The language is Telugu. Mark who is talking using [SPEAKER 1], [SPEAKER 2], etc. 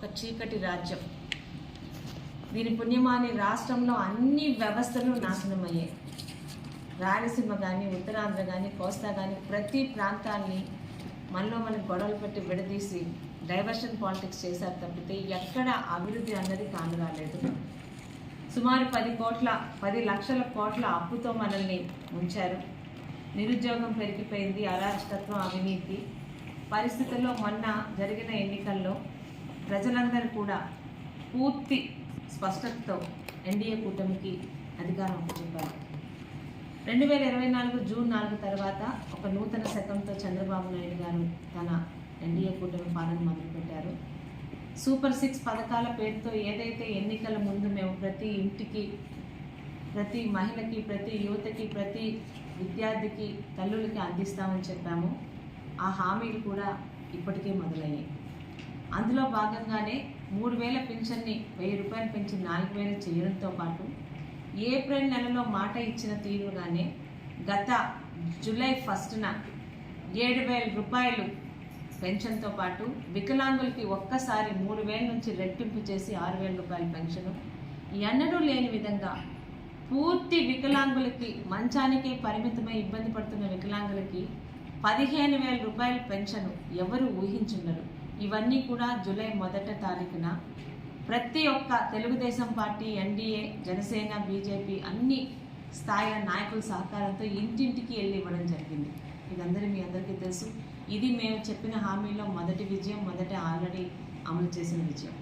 [SPEAKER 1] ఒక చీకటి రాజ్యం. దీని పుణ్యమాని రాష్ట్రంలో అన్ని వ్యవస్థలు నాశనమయ్యాయి. రాయలసీమ కానీ ఉత్తరాంధ్ర కానీ కోస్తా కానీ ప్రతి ప్రాంతాన్ని మనలో మనం గొడవలు పెట్టి విడదీసి డైవర్షన్ పాలిటిక్స్ చేశారు తప్పితే ఎక్కడ అభివృద్ధి అన్నది కాను రాలేదు. సుమారు పది కోట్ల పది లక్షల కోట్ల అప్పుతో మనల్ని ఉంచారు నిరుద్యోగం పెరిగిపోయింది అరాచకత్వం అవినీతి. పరిస్థితుల్లో మొన్న జరిగిన ఎన్నికల్లో ప్రజలందరూ కూడా పూర్తి స్పష్టతతో ఎన్డీఏ కూటమికి అధికారం చెప్పారు రెండు వేల ఇరవై నాలుగు జూన్ నాలుగు తర్వాత ఒక నూతన శకంతో చంద్రబాబు నాయుడు గారు తన ఎన్డీఏ కూటమి పాలన మొదలుపెట్టారు. సూపర్ సిక్స్ పథకాల పేరుతో ఏదైతే ఎన్నికల ముందు మేము ప్రతి ఇంటికి ప్రతి మహిళకి ప్రతి యువతకి ప్రతి విద్యార్థికి తల్లులకి అందిస్తామని చెప్పాము. ఆ హామీలు కూడా ఇప్పటికే మొదలయ్యాయి. అందులో భాగంగానే మూడు వేల పింఛన్ని వెయ్యి రూపాయలు పెంచి నాలుగు వేలు చేయడంతో పాటు ఏప్రిల్ నెలలో మాట ఇచ్చిన తీరుగానే గత జూలై ఫస్ట్న ఏడు వేల రూపాయలు పెన్షన్తో పాటు వికలాంగులకి ఒక్కసారి మూడు వేల నుంచి రెట్టింపు చేసి ఆరు వేల రూపాయల పెన్షన్. ఎన్నడూ లేని విధంగా పూర్తి వికలాంగులకి మంచానికే పరిమితమై ఇబ్బంది పడుతున్న వికలాంగులకి పదిహేను వేల రూపాయల పెన్షన్ ఎవరు ఊహించుండరు. ఇవన్నీ కూడా జూలై మొదట తారీఖున. ప్రతి ఒక్క Telugu Desam party NDA Janasena BJP అన్ని స్థాయిల నాయకుల సహకారంతో ఇంటింటికి వెళ్ళి ఇవ్వడం జరిగింది. ఇదందరూ మీ అందరికీ తెలుసు. ఇది మేము చెప్పిన హామీలో మొదటి విజయం మొదట ఆల్రెడీ అమలు చేసిన విజయం.